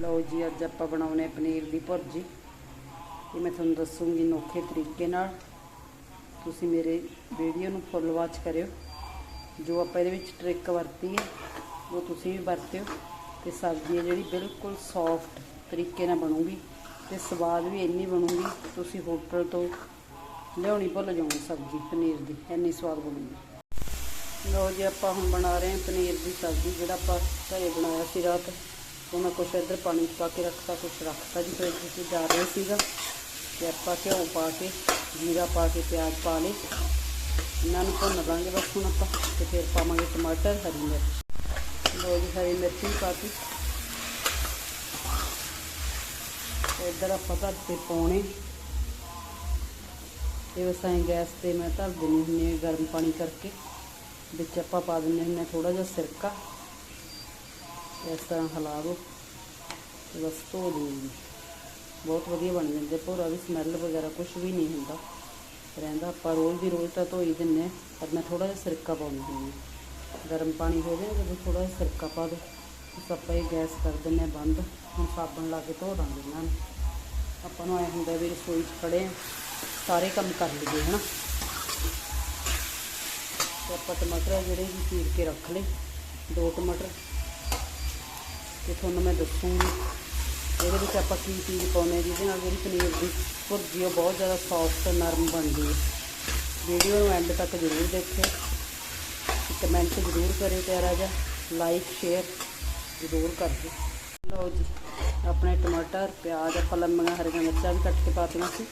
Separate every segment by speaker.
Speaker 1: ਲਓ ਜੀ, ਅੱਜ ਆਪਾਂ ਬਣਾਉਣੇ ਪਨੀਰ ਦੀ ਭੁਰਜੀ। ਇਹ ਮੈਂ ਤੁਹਾਨੂੰ ਦੱਸੂਗੀ ਨੋਖੇ ਤਰੀਕੇ ਨਾਲ। ਤੁਸੀਂ ਮੇਰੇ ਵੀਡੀਓ ਨੂੰ ਫੁੱਲ ਵਾਚ ਕਰਿਓ। ਜੋ ਆਪਾਂ ਇਹਦੇ ਵਿੱਚ ਟ੍ਰਿਕ ਵਰਤੀ ਹੈ, ਉਹ ਤੁਸੀਂ ਵੀ ਵਰਤਿਓ। ਤੇ ਸਬਜ਼ੀ ਹੈ ਜਿਹੜੀ ਬਿਲਕੁਲ ਸੌਫਟ ਤਰੀਕੇ ਨਾਲ ਬਣੂਗੀ। ਤੇ ਸਵਾਦ ਵੀ ਇੰਨੀ ਬਣੂਗੀ, ਤੁਸੀਂ ਹੋਟਲ ਤੋਂ ਲਿਆਉਣੀ ਭੁੱਲ ਜਾਓਗੇ ਸਬਜ਼ੀ, ਪਨੀਰ ਦੀ। ਇੰਨੀ ਸਵਾਦ ਬਣੂਗੀ। ਲਓ ਜੀ, ਆਪਾਂ ਹੁਣ ਬਣਾ ਰਹੇ ਹਾਂ ਪਨੀਰ ਦੀ ਸਬਜ਼ੀ, ਜਿਹੜਾ ਆਪਾਂ ਘਰੇ ਬਣਾਇਆ ਸੀ ਰਾਤ। ਉਹ ਮੈਂ ਕੁਛ ਇੱਧਰ ਪਾਣੀ 'ਚ ਪਾ ਕੇ ਰੱਖਤਾ, ਕੁਛ ਰੱਖਤਾ ਜੀ, ਫਿਰ ਤੁਸੀਂ ਜਾ ਰਹੇ ਸੀਗਾ। ਤੇ ਆਪਾਂ ਘਿਓ ਪਾ ਕੇ, ਜੀਰਾ ਪਾ ਕੇ, ਪਿਆਜ਼ ਪਾ ਲਏ। ਇਹਨਾਂ ਨੂੰ ਭੁੰਨ ਲਾਂਗੇ ਬਸ ਹੁਣ ਆਪਾਂ, ਤੇ ਫਿਰ ਪਾਵਾਂਗੇ ਟਮਾਟਰ, ਹਰੀ ਮਿਰਚ। ਲਓ ਜੀ, ਹਰੀ ਮਿਰਚ ਵੀ ਪਾਤੀ ਤੇ ਇੱਧਰ ਆਪਾਂ ਧਰ ਤੇ ਪਾਉਣੇ। ਤੇ ਬਸ ਐਂ ਗੈਸ ਤੇ ਮੈਂ ਧਰ ਦਿੰਦੀ ਹੁੰਦੀ ਹਾਂ, ਗਰਮ ਪਾਣੀ ਕਰਕੇ। ਵਿੱਚ ਆਪਾਂ ਪਾ ਦਿੰਦੇ ਹੁੰਦੇ ਹਾਂ ਥੋੜਾ ਜਿਹਾ ਸਿਰਕਾ। ਇਸ ਤਰ੍ਹਾਂ ਹਿਲਾ ਦਿਓ ਤੇ ਬਸ ਧੋ ਦਿਓ ਜੀ। ਬਹੁਤ ਵਧੀਆ ਬਣ ਜਾਂਦੇ ਭੋਰਾ ਵੀ ਸਮੈਲ ਵਗੈਰਾ ਕੁਝ ਵੀ ਨਹੀਂ ਹੁੰਦਾ। ਰਹਿੰਦਾ ਆਪਾਂ ਰੋਜ਼ ਦੀ ਰੋਜ਼ ਤਾਂ ਧੋਈ ਹੀ ਦਿੰਨੇ ਹਾਂ, ਪਰ ਮੈਂ ਥੋੜਾ ਜਿਹਾ ਸਿਰਕਾ ਪਾਉਂਦੀ ਹੁੰਦੀ ਹਾਂ। ਗਰਮ ਪਾਣੀ ਹੋ ਜਾਏ ਜਦੋਂ ਥੋੜਾ ਜਿਹਾ ਸਿਰਕਾ ਪਾ ਦਿਓ ਬਸ ਆਪਾਂ ਇਹ ਗੈਸ ਕਰ ਦਿੰਨੇ ਹਾਂ ਬੰਦ। ਹੁਣ ਸਾਬਣ ਲਾ ਕੇ ਧੋ ਦਾਂਗੇ ਇਹਨਾਂ ਨੂੰ। ਆਪਾਂ ਨੂੰ ਐ ਹੁੰਦਾ ਵੀ ਰਸੋਈ 'ਚ ਖੜੇ ਹਾਂ ਸਾਰੇ ਕੰਮ ਕਰ ਲਈਏ ਹਨਾ। ਤੇ ਆਪਾਂ ਟਮਾਟਰ ਜਿਹੜੇ ਵੀ ਚੀਰ ਕੇ ਰੱਖ ਲਏ ਦੋ ਟਮਾਟਰ। ਤੇ ਤੁਹਾਨੂੰ ਮੈਂ ਦੱਸੂਗੀ ਇਹਦੇ ਵਿੱਚ ਆਪਾਂ ਕੀ ਚੀਜ਼ ਪਾਉਂਦੇ ਹਾਂ ਜਿਹਦੇ ਨਾਲ ਜਿਹੜੀ ਪਨੀਰ ਦੀ ਭੁਰਜੀ ਉਹ ਬਹੁਤ ਜ਼ਿਆਦਾ ਸੌਫਟ ਨਰਮ ਬਣਦੀ ਹੈ ਵੀਡੀਓ ਨੂੰ ਐਂਡ ਤੱਕ ਜ਼ਰੂਰ ਦੇਖਿਓ। ਕਮੈਂਟ ਜ਼ਰੂਰ ਕਰਿਓ ਪਿਆਰਾ ਜਿਹਾ। ਲਾਈਕ ਸ਼ੇਅਰ ਜ਼ਰੂਰ ਕਰ ਦਿਓ ਲਓ ਜੀ, ਆਪਣੇ ਟਮਾਟਰ, ਪਿਆਜ਼, ਆਪਾਂ ਲੰਮੀਆਂ ਹਰੀਆਂ ਮਿਰਚਾਂ ਵੀ ਕੱਟ ਕੇ ਪਾ ਪਾਤੀਆਂ ਸੀ।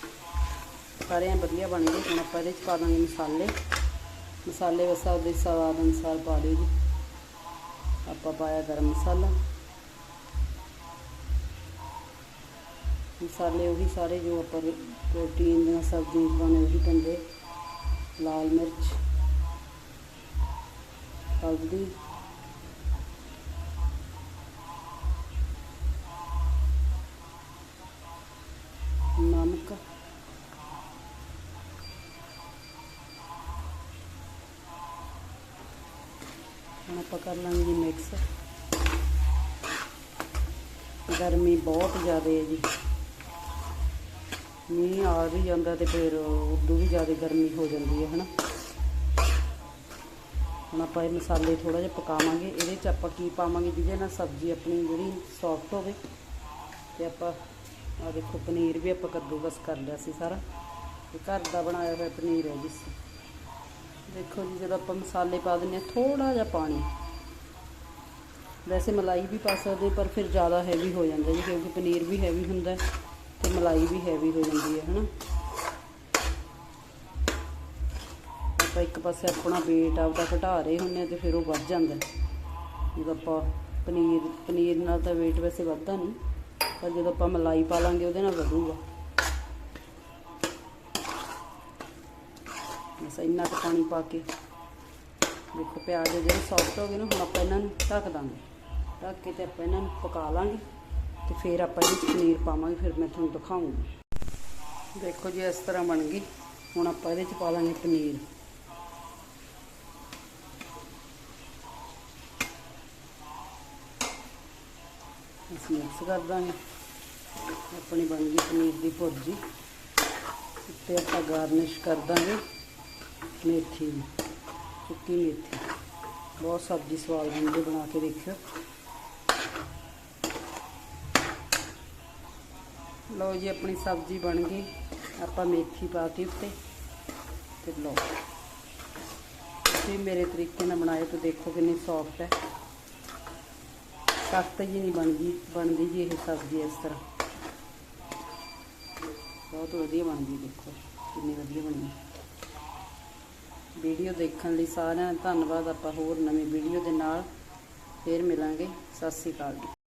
Speaker 1: ਸਾਰੇ ਵਧੀਆ ਬਣ ਗਏ। ਹੁਣ ਆਪਾਂ ਇਹਦੇ ਚ ਪਾ ਦਾਂਗੇ ਮਸਾਲੇ। ਮਸਾਲੇ ਬਸ ਉਹਦੇ ਸਵਾਦ ਅਨੁਸਾਰ ਪਾ ਲਿਓ ਜੀ। ਆਪਾਂ ਪਾਇਆ ਗਰਮ ਮਸਾਲਾ। ਮਸਾਲੇ ਉਹੀ ਸਾਰੇ ਜੋ ਆਪਾਂ ਪ੍ਰੋਟੀਨ ਦੀਆਂ ਸਬਜ਼ੀਆਂ 'ਚ ਪਾਉਣੇ ਉਹੀ ਪੈਂਦੇ ਲਾਲ ਮਿਰਚ ਹਲਦੀ ਨਮਕ ਹੁਣ ਆਪਾਂ ਕਰ ਲਾਂਗੇ ਜੀ ਮਿਕਸ ਗਰਮੀ ਬਹੁਤ ਜ਼ਿਆਦਾ ਹੈ ਜੀ ਮੀਂਹ ਆ ਵੀ ਜਾਂਦਾ ਤੇ ਫਿਰ ਉਦੋਂ ਵੀ ਜ਼ਿਆਦਾ ਗਰਮੀ ਹੋ ਜਾਂਦੀ ਹੈ, ਹਨਾ? ਹੁਣ ਆਪਾਂ ਇਹ ਮਸਾਲੇ ਥੋੜਾ ਜਿਹਾ ਪਕਾਵਾਂਗੇ। ਇਹਦੇ ਚ ਆਪਾਂ ਕੀ ਪਾਵਾਂਗੇ ਜਿਹਦੇ ਨਾਲ ਸਬਜ਼ੀ ਆਪਣੀ ਜਿਹੜੀ ਸੌਫਟ ਹੋਵੇ ਤੇ ਆਪਾਂ ਆ ਦੇਖੋ, ਪਨੀਰ ਵੀ ਆਪਾਂ ਕੱਦੂਕਸ ਕਰ ਲਿਆ ਸੀ ਸਾਰਾ। ਤੇ ਘਰ ਦਾ ਬਣਾਇਆ ਹੋਇਆ ਪਨੀਰ ਹੈ ਜੀ। ਦੇਖੋ ਜੀ, ਜਦੋਂ ਆਪਾਂ ਮਸਾਲੇ ਪਾ ਦਿੰਦੇ ਹਾਂ ਥੋੜਾ ਜਿਹਾ ਪਾਣੀ। ਵੈਸੇ ਮਲਾਈ ਵੀ ਪਾ ਸਕਦੇ, ਪਰ ਫਿਰ ਜ਼ਿਆਦਾ ਹੈਵੀ ਹੋ ਜਾਂਦਾ ਜੀ, ਕਿਉਂਕਿ ਪਨੀਰ ਵੀ ਹੈਵੀ ਹੁੰਦਾ ਹੈ। ਮਲਾਈ ਵੀ ਹੈਵੀ ਹੋ ਜਾਂਦੀ ਹੈ, ਹਨਾ? ਆਪਾਂ ਇੱਕ ਪਾਸੇ ਆਪਣਾ weight ਆਪਦਾ ਘਟਾ ਰਹੇ ਹੁੰਨੇ ਆ ਤੇ ਫਿਰ ਉਹ ਵੱਧ ਜਾਂਦਾ ਜਦੋਂ ਆਪਾਂ ਪਨੀਰ ਪਨੀਰ ਨਾਲ ਤਾਂ weight ਵੈਸੇ ਵੱਧਦਾ ਨਹੀਂ, ਪਰ ਜਦੋਂ ਆਪਾਂ ਮਲਾਈ ਪਾ ਲਾਂਗੇ ਉਹਦੇ ਨਾਲ ਵਧੂਗਾ। ਬਸ ਇੰਨਾ ਕੁ ਪਾਣੀ ਪਾ ਕੇ। ਦੇਖੋ, ਪਿਆਜ਼ ਜਿਹੜੇ ਸੌਫਟ ਹੋ ਗਏ ਨਾ, ਹੁਣ ਆਪਾਂ ਇਹਨਾਂ ਨੂੰ ਢੱਕ ਦਾਂਗੇ। ਢੱਕ ਕੇ ਤੇ ਆਪਾਂ ਇਹਨਾਂ ਨੂੰ ਪਕਾ ਲਾਂਗੇ। ਤੇ ਫਿਰ ਆਪਾਂ ਇਹਦੇ ਵਿੱਚ ਪਨੀਰ ਪਾਵਾਂਗੇ, ਫਿਰ ਮੈਂ ਤੁਹਾਨੂੰ ਦਿਖਾਉਂਗੀ। ਦੇਖੋ ਜੀ, ਇਸ ਤਰ੍ਹਾਂ ਬਣ ਗਈ। ਹੁਣ ਆਪਾਂ ਇਹਦੇ ਵਿੱਚ ਪਾ ਲਾਂਗੇ ਪਨੀਰ। ਅਸੀਂ ਮਿਕਸ ਕਰ ਦਾਂਗੇ। ਆਪਣੀ ਬਣ ਗਈ ਪਨੀਰ ਦੀ ਭੁਰਜੀ। ਉੱਤੇ ਆਪਾਂ ਗਾਰਨਿਸ਼ ਕਰ ਦਾਂਗੇ ਮੇਥੀ ਦੀ ਸੁੱਕੀ ਮੇਥੀ। ਬਹੁਤ ਸਬਜ਼ੀ ਸਵਾਦ ਬਣਦੀ ਬਣਾ ਕੇ ਦੇਖਿਓ। ਲਓ ਜੀ, ਆਪਣੀ ਸਬਜ਼ੀ ਬਣ ਗਈ। ਆਪਾਂ ਮੇਥੀ ਪਾਤੀ ਉੱਤੇ। ਤੇ ਲਓ। ਤੁਸੀਂ ਮੇਰੇ ਤਰੀਕੇ ਨਾਲ ਬਣਾਏ ਤਾਂ ਦੇਖੋ ਕਿੰਨੀ ਸੌਫਟ ਹੈ। ਸਖਤ ਜੀ ਨਹੀਂ ਬਣਦੀ ਬਣਦੀ ਜੀ ਇਹ ਸਬਜ਼ੀ ਇਸ ਤਰ੍ਹਾਂ। ਬਹੁਤ ਵਧੀਆ ਬਣਦੀ ਦੇਖੋ। ਕਿੰਨੀ ਵਧੀਆ ਬਣੀ। ਵੀਡੀਓ ਦੇਖਣ ਲਈ ਸਾਰਿਆਂ ਦਾ ਧੰਨਵਾਦ। ਆਪਾਂ ਹੋਰ ਨਵੀਂ ਵੀਡੀਓ ਦੇ ਨਾਲ ਫੇਰ ਮਿਲਾਂਗੇ। ਸਤਿ ਸ਼੍ਰੀ ਅਕਾਲ ਜੀ।